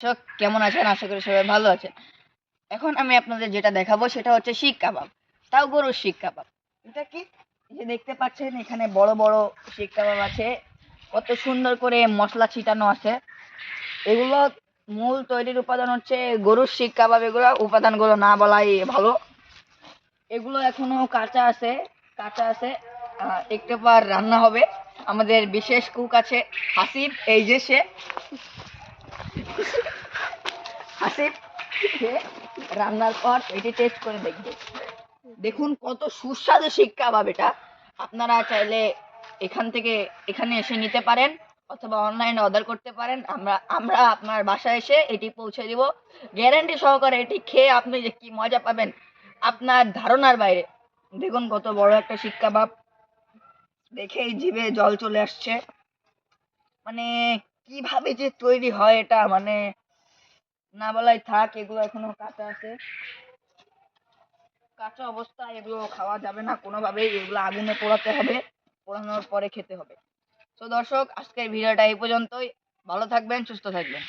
দর্শক কেমন আছেন? আশা করি সবাই ভালো আছেন। এখন আমি আপনাদের যেটা দেখাবো সেটা হচ্ছে শিক কাবাব। তাও গরুর শিক কাবাব। এটা কি? যে দেখতে পাচ্ছেন, এখানে বড় বড় শিক কাবাব আছে। কত সুন্দর করে মশলা ছিটানো আছে। এগুলো মূল তৈরির উপাদান হচ্ছে গরুর শিক কাবাব। এগুলো উপাদানগুলো না বলাই ভালো। এগুলো এখনও কাঁচা আছে কাঁচা আছে। একটু পর রান্না হবে। আমাদের বিশেষ কুক আছে হাসিব। এই যে সে। হাসিব রান্নার পর এটি টেস্ট করে দেখবে। দেখুন কত সুস্বাদু শিক্ষা পাবে এটা। আপনারা চাইলে এখান থেকে এখানে এসে নিতে পারেন অথবা অনলাইনে অর্ডার করতে পারেন। আমরা আমরা আপনার বাসায় এসে এটি পৌঁছে দিব। গ্যারান্টি সহকারে এটি খেয়ে আপনি যে কি মজা পাবেন, আপনার ধারণার বাইরে। দেখুন কত বড় একটা শিক্ষা বাপ দেখেই জিভে জল চলে আসছে। মানে কীভাবে যে তৈরি হয় এটা মানে না বলাই থাক, এগুলো এখনও কাঁচা আছে। কাঁচা অবস্থায় এগুলো খাওয়া যাবে না কোনোভাবেই, এগুলো আগুনে পোড়াতে হবে, পোড়ানোর পরে খেতে হবে। তো দর্শক, আজকের ভিডিওটা এই পর্যন্তই। ভালো থাকবেন, সুস্থ থাকবেন।